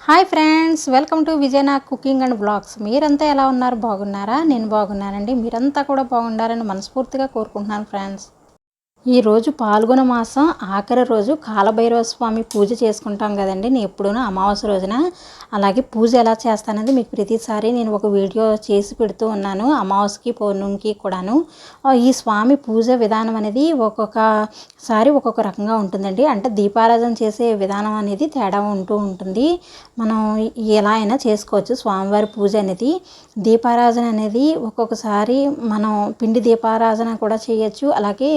Hi friends welcome to విజయనా cooking and blogs. మీరంతా ఎలా ఉన్నారు? బాగున్నారా? నేను బాగున్నానండి. మీరంతా కూడా బాగుండాలని మనస్ఫూర్తిగా కోరుకుంటున్నాను ఫ్రెండ్స్. ఈరోజు పాల్గొన మాసం ఆఖరి రోజు కాలభైరవ స్వామి పూజ చేసుకుంటాం కదండి. నేను ఎప్పుడూనూ అమావాస్య రోజున అలాగే పూజ ఎలా చేస్తానది మీకు ప్రతిసారి నేను ఒక వీడియో చేసి పెడుతూ ఉన్నాను అమావాస్యకి పౌర్ణమికి కూడాను. ఈ స్వామి పూజ విధానం అనేది ఒక్కొక్కసారి ఒక్కొక్క రకంగా ఉంటుందండి. అంటే దీపారాధన చేసే విధానం అనేది తేడా ఉంటూ ఉంటుంది. మనం ఎలా అయినా చేసుకోవచ్చు స్వామివారి పూజ అనేది. దీపారాధన అనేది ఒక్కొక్కసారి మనం పిండి దీపారాధన కూడా చేయొచ్చు. అలాగే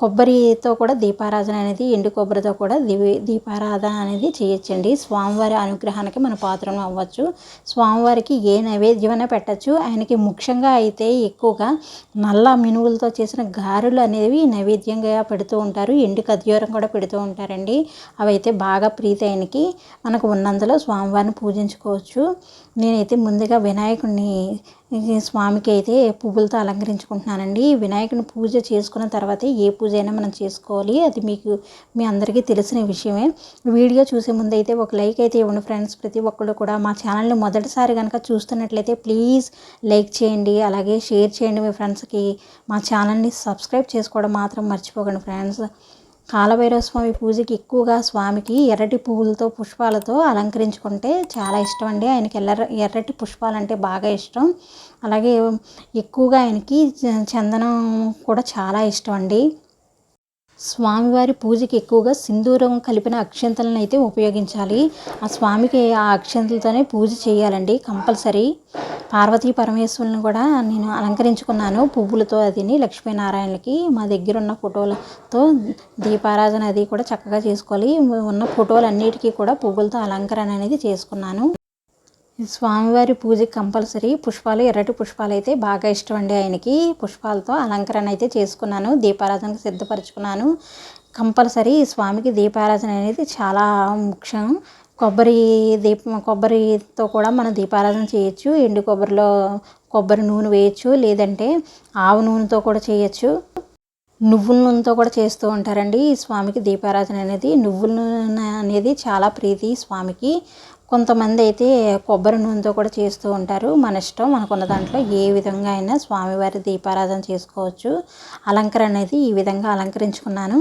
కొబ్బరితో కూడా దీపారాధన అనేది ఎండు కొబ్బరితో కూడా దివి దీపారాధన అనేది చేయొచ్చండి. స్వామివారి అనుగ్రహానికి మన పాత్రం అవ్వచ్చు. స్వామివారికి ఏ నైవేద్యమైనా పెట్టచ్చు. ఆయనకి ముఖ్యంగా అయితే ఎక్కువగా నల్ల మినువులతో చేసిన గారెలు అనేవి నైవేద్యంగా పెడుతూ ఉంటారు. ఎండు కద్యూరం కూడా పెడుతూ ఉంటారండి. అవైతే బాగా ప్రీతి ఆయనకి. మనకు ఉన్నందులో స్వామివారిని పూజించుకోవచ్చు. నేనైతే ముందుగా వినాయకుడిని స్వామికి అయితే పువ్వులతో అలంకరించుకుంటున్నానండి. వినాయకుని పూజ చేసుకున్న తర్వాత ఏ పూజ అయినా మనం చేసుకోవాలి. అది మీకు మీ అందరికీ తెలిసిన విషయమే. వీడియో చూసే ముందు అయితే ఒక లైక్ అయితే ఇవ్వండి ఫ్రెండ్స్. ప్రతి ఒక్కళ్ళు కూడా మా ఛానల్ని మొదటిసారి కనుక చూస్తున్నట్లయితే ప్లీజ్ లైక్ చేయండి. అలాగే షేర్ చేయండి మీ ఫ్రెండ్స్కి. మా ఛానల్ని సబ్స్క్రైబ్ చేసుకోవడం మాత్రం మర్చిపోకండి ఫ్రెండ్స్. కాలభైరవ స్వామి పూజకి ఎక్కువగా స్వామికి ఎర్రటి పువ్వులతో పుష్పాలతో అలంకరించుకుంటే చాలా ఇష్టం అండి ఆయనకి ఎర్ర ఎర్రటి పుష్పాలంటే బాగా ఇష్టం. అలాగే ఎక్కువగా ఆయనకి చందనం కూడా చాలా ఇష్టం అండి స్వామివారి పూజకి ఎక్కువగా సింధూరం కలిపిన అక్షంతలను అయితే ఉపయోగించాలి. ఆ స్వామికి ఆ అక్షంతలతోనే పూజ చేయాలండి కంపల్సరీ. పార్వతీ పరమేశ్వరుని కూడా నేను అలంకరించుకున్నాను పువ్వులతో అదిని లక్ష్మీనారాయణకి మా దగ్గర ఉన్న ఫోటోలతో దీపారాధన అది కూడా చక్కగా చేసుకోవాలి. ఉన్న ఫోటోలన్నిటికీ కూడా పువ్వులతో అలంకరణ అనేది చేసుకున్నాను. ఈ స్వామివారి పూజకి కంపల్సరీ. పుష్పాలు ఎర్రటి పుష్పాలు అయితే బాగా ఇష్టం అండి ఆయనకి. పుష్పాలతో అలంకరణ అయితే చేసుకున్నాను. దీపారాధనకు సిద్ధపరచుకున్నాను. కంపల్సరీ ఈ స్వామికి దీపారాధన అనేది చాలా ముఖ్యం. కొబ్బరి దీపం కొబ్బరితో కూడా మనం దీపారాధన చేయొచ్చు. ఎండు కొబ్బరిలో కొబ్బరి నూనె వేయచ్చు. లేదంటే ఆవు నూనెతో కూడా చేయొచ్చు. నువ్వుల నూనెతో కూడా చేస్తూ ఉంటారండి ఈ స్వామికి దీపారాధన అనేది. నువ్వుల నూనె అనేది చాలా ప్రీతి స్వామికి. కొంతమంది అయితే కొబ్బరి నూనెతో కూడా చేస్తూ ఉంటారు. మన ఇష్టం మనకున్న దాంట్లో ఏ విధంగా అయినా స్వామివారి దీపారాధన చేసుకోవచ్చు. అలంకరణ అనేది ఈ విధంగా అలంకరించుకున్నాను.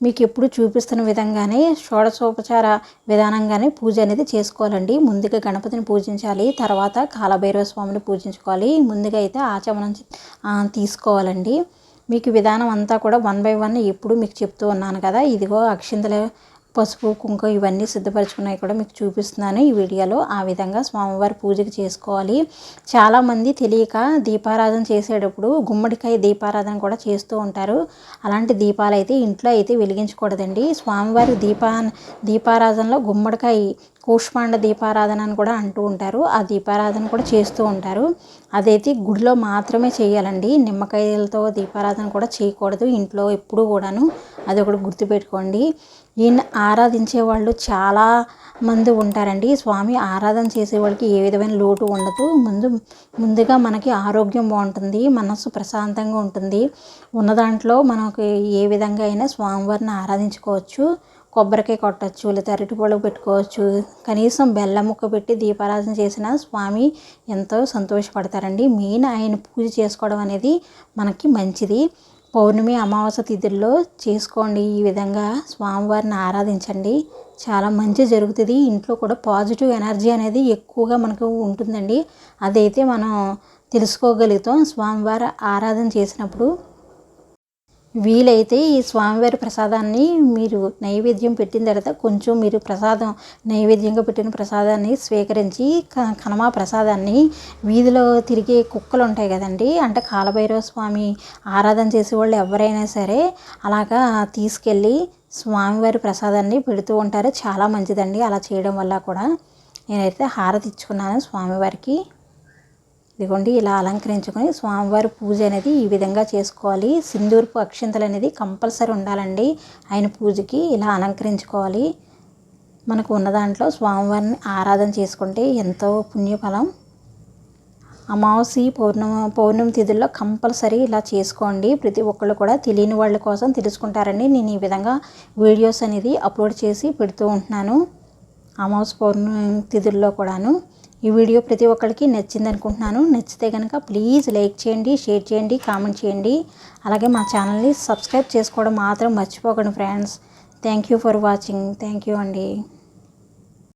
మీకు ఎప్పుడు చూపిస్తున్న విధంగానే షోడశోపచార విధానంగానే పూజ అనేది చేసుకోవాలండి. ముందుగా గణపతిని పూజించాలి తర్వాత కాలభైరవ స్వామిని పూజించుకోవాలి. ముందుగా అయితే ఆచమనం తీసుకోవాలండి. మీకు విధానం అంతా కూడా వన్ బై వన్ ఎప్పుడు మీకు చెప్తూ ఉన్నాను కదా ఇదిగో అక్షింతలు పసుపు కుంకుమ ఇవన్నీ సిద్ధపరచుకున్నాయి కూడా మీకు చూపిస్తున్నాను ఈ వీడియోలో. ఆ విధంగా స్వామివారి పూజకి చేసుకోవాలి. చాలామంది తెలియక దీపారాధన చేసేటప్పుడు గుమ్మడికాయ దీపారాధన కూడా చేస్తూ ఉంటారు. అలాంటి దీపాలు అయితే ఇంట్లో అయితే వెలిగించకూడదండి. స్వామివారి దీపా దీపారాధనలో గుమ్మడికాయ కూష్మాండ దీపారాధన అని కూడా అంటూ ఉంటారు. ఆ దీపారాధన కూడా చేస్తూ ఉంటారు. అదైతే గుడిలో మాత్రమే చేయాలండి. నిమ్మకాయలతో దీపారాధన కూడా చేయకూడదు. ఇంట్లో ఎప్పుడూ కూడాను అది ఒకటి గుర్తుపెట్టుకోండి. ఈయన ఆరాధించే వాళ్ళు చాలా మంది ఉంటారండి. స్వామి ఆరాధన చేసే వాళ్ళకి ఏ విధమైన లోటు ఉండదు. ముందు ముందుగా మనకి ఆరోగ్యం బాగుంటుంది. మనసు ప్రశాంతంగా ఉంటుంది. ఉన్న దాంట్లో మనకి ఏ విధంగా అయినా స్వామివారిని ఆరాధించుకోవచ్చు. కొబ్బరికాయ కొట్టచ్చు లేదా అరటిపళ్ళు పెట్టుకోవచ్చు. కనీసం బెల్లం ముక్క పెట్టి దీపారాధన చేసిన స్వామి ఎంతో సంతోషపడతారండి. మెయిన్ ఆయన పూజ చేసుకోవడం అనేది మనకి మంచిది. పౌర్ణమి అమావాస్య తిథుల్లో చేసుకోండి. ఈ విధంగా స్వామివారిని ఆరాధించండి. చాలా మంచి జరుగుతుంది. ఇంట్లో కూడా పాజిటివ్ ఎనర్జీ అనేది ఎక్కువగా మనకు ఉంటుందండి. అదైతే మనం తెలుసుకోగలుగుతాం. స్వామివారి ఆరాధన చేసినప్పుడు వీలైతే ఈ స్వామివారి ప్రసాదాన్ని మీరు నైవేద్యం పెట్టిన తర్వాత కొంచెం మీరు ప్రసాదం నైవేద్యంగా పెట్టిన ప్రసాదాన్ని స్వీకరించి క- కనమా ప్రసాదాన్ని వీధిలో తిరిగే కుక్కలు ఉంటాయి కదండి అంటే కాలభైరవ స్వామి ఆరాధన చేసే వాళ్ళు ఎవరైనా సరే అలాగా తీసుకెళ్ళి స్వామివారి ప్రసాదాన్ని పెడుతూ ఉంటారు. చాలా మంచిదండి. అలా చేయడం వల్ల కూడా నేనైతే హారతి ఇచ్చుకున్నాను స్వామివారికి. ఇదిగోండి ఇలా అలంకరించుకొని స్వామివారి పూజ అనేది ఈ విధంగా చేసుకోవాలి. సింధూర్పు అక్షింతలు అనేది కంపల్సరీ ఉండాలండి. ఆయన పూజకి ఇలా అలంకరించుకోవాలి. మనకు ఉన్న దాంట్లో స్వామివారిని ఆరాధన చేసుకుంటే ఎంతో పుణ్యఫలం. అమావాస్య పౌర్ణమ పౌర్ణమి తిథుల్లో కంపల్సరీ ఇలా చేసుకోండి. ప్రతి ఒక్కళ్ళు కూడా తెలియని వాళ్ళ కోసం తెలుసుకుంటారండి నేను ఈ విధంగా వీడియోస్ అనేది అప్లోడ్ చేసి పెడుతూ ఉంటున్నాను. అమావాస్య పౌర్ణమి తిథుల్లో కూడాను. ఈ వీడియో ప్రతి ఒక్కరికి నచ్చింది అనుకుంటున్నాను నచ్చితే కనుక ప్లీజ్ లైక్ చేయండి షేర్ చేయండి కామెంట్ చేయండి. అలాగే మా ఛానల్ని సబ్స్క్రైబ్ చేసుకోవడం మాత్రం మర్చిపోకండి friends. Thank you for watching. Thank you అండి.